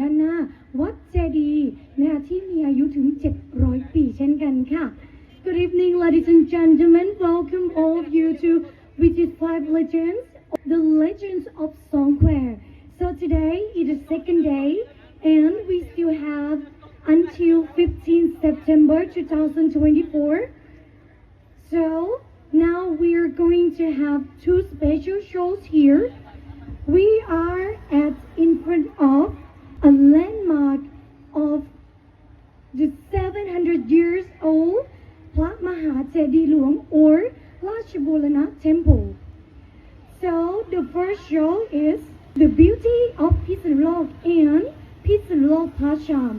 ด้านหน้า วัดเจดีย์นะคะที่มีอายุถึง 700 ปีเช่นกันค่ะ Good evening ladies and gentlemen welcome all of you to Visit Five Legends the legends of Songkwer so today is the second day and we still have until 15 September 2024 so now we are going to have two special shows here. We are at in front of หาเจดีย์หลวง or ราชบูรณะ Temple. So the first show is the beauty of Pisanlok and Pisanlok Pasham.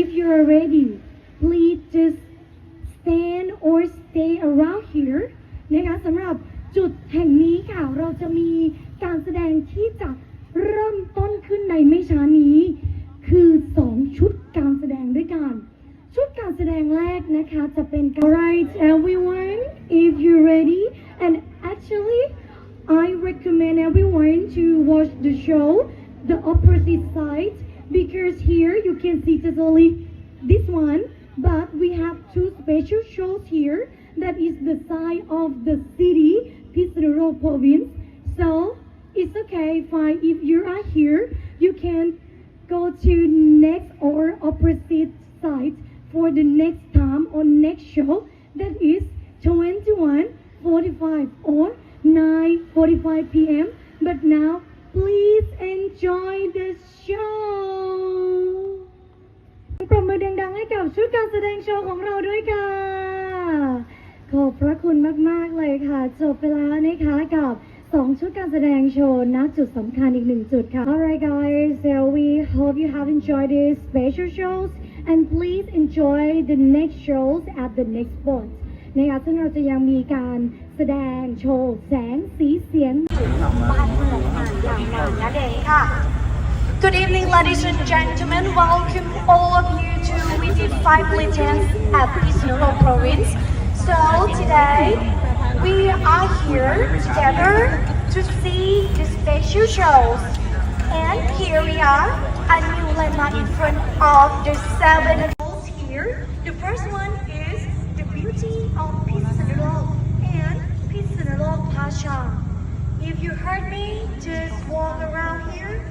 If you are ready, please just stand or stay around here นะคะสำหรับจุดแห่งนี้ค่ะ เราจะมีการแสดงที่จะเริ่มต้นขึ้นในไม่ช้านี้ คือ 2 ชุดการแสดงด้วยกัน การแสดงแรกนะคะจะเป็น Alright everyone if you're ready and actually I recommend everyone to watch the show the opposite side because here you can see just only this one but we have two special shows here that is the side of the city Pisaruro province so it's okay fine if you are here you can go to next or opposite side for the next time or next show that is 21:45 or 9:45 p.m. But now please enjoy the show ปรบมือดังๆให้กับชุดการแสดงโชว์ของเราด้วยค่ะ ขอบพระคุณมาก ๆ เลยค่ะ จบไปแล้วนะคะกับ 2 ชุดการแสดงโชว์ณจุดสำคัญอีกหนึ่งจุดค่ะ Alright guys so we hope you have enjoyed these special shows and please enjoy the next shows at the next spot นะคะซึ่งเราจะยังมีการแสดงโชว์แสงสีเสียง บ้านเมืองอ่านอย่างงามนั่นเองค่ะ Good evening ladies and gentlemen welcome all of you to Visit Five Legends at Pisano province so today we are here together to see the special shows and here we are a new landmark in front of the seven hills here the first one is the beauty of Pisano and Pisano Pasha if you heard me, just walk around here.